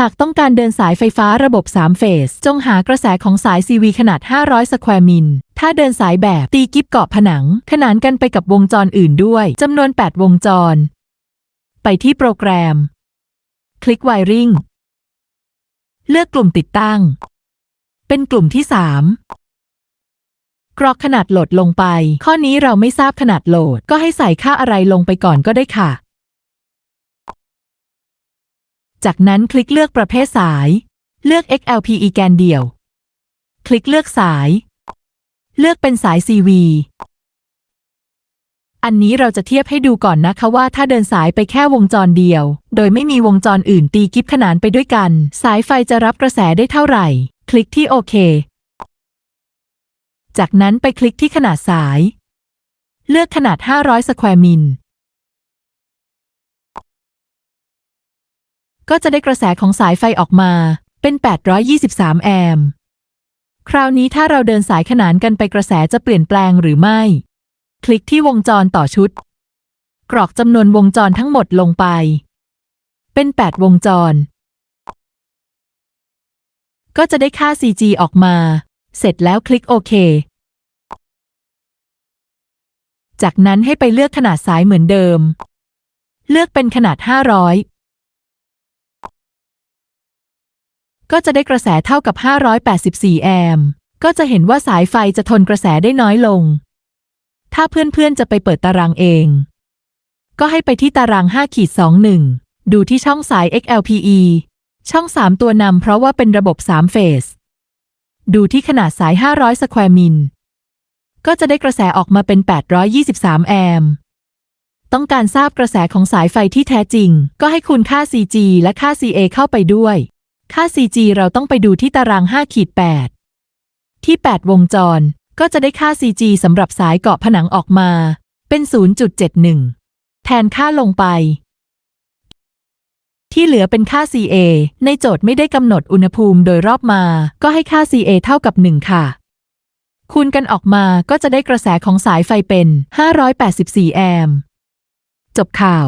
หากต้องการเดินสายไฟฟ้าระบบ 3 เฟส จงหากระแสของสาย CV ขนาด 500 สแควร์มิล ถ้าเดินสายแบบตีกิฟเกาะผนัง ขนานกันไปกับวงจรอื่นด้วย จำนวน 8 วงจร ไปที่โปรแกรม คลิก Wiring เลือกกลุ่มติดตั้ง เป็นกลุ่มที่ 3 กรอกขนาดโหลดลงไป ข้อนี้เราไม่ทราบขนาดโหลด ก็ให้ใส่ค่าอะไรลงไปก่อนก็ได้ค่ะ จากนั้นคลิกเลือกประเภทสาย เลือก XLPE แกนเดี่ยว คลิกเลือกสาย เลือกเป็นสาย CV อันนี้เราจะเทียบให้ดูก่อนนะคะว่าถ้าเดินสายไปแค่วงจรเดียว โดยไม่มีวงจรอื่นตีกิฟขนานไปด้วยกัน สายไฟจะรับกระแสได้เท่าไหร่ คลิกที่โอเค จากนั้นไปคลิกที่ขนาดสาย เลือกขนาด 500 สแควร์มิล ก็จะได้กระแสของสายไฟออกมาเป็น 823 แอมป์คราวนี้ถ้าเราเดินสายขนานกันไปกระแสจะเปลี่ยนแปลงหรือไม่ คลิกที่วงจรต่อชุด กรอกจำนวนวงจรทั้งหมดลงไป เป็น 8 วงจร ก็จะได้ค่า CG ออกมา เสร็จแล้วคลิกโอเค จากนั้นให้ไปเลือกขนาดสายเหมือนเดิม เลือกเป็นขนาด 500 ก็จะได้กระแสเท่ากับ 584 แอมป์ก็จะเห็นว่าสายไฟจะทนกระแสได้น้อยลง ถ้าเพื่อนๆจะไปเปิดตารางเอง ก็ให้ไปที่ตาราง5ขีด21 ดูที่ช่องสาย XLPE ช่อง 3 ตัวนำเพราะว่าเป็นระบบ 3 เฟส ดูที่ขนาดสาย 500 สแควร์มิล ก็จะได้กระแสออกมาเป็น 823 แอมป์ต้องการทราบกระแสของสายไฟที่แท้จริง ก็ให้คูณค่า CG และค่า CA เข้าไปด้วย ค่า CG เราต้องไปดูที่ตาราง5ขีด8ที่ 8 วงจร ก็จะได้ค่า CG สำหรับสายเกาะผนังออกมา เป็น 0.71 แทนค่าลงไป ที่เหลือเป็นค่า CA ในโจทย์ไม่ได้กำหนดอุณหภูมิโดยรอบมา ก็ให้ค่า CA เท่ากับ 1 ค่ะ คูณกันออกมาก็จะได้กระแสของสายไฟเป็น 584 แอมป์จบข่าว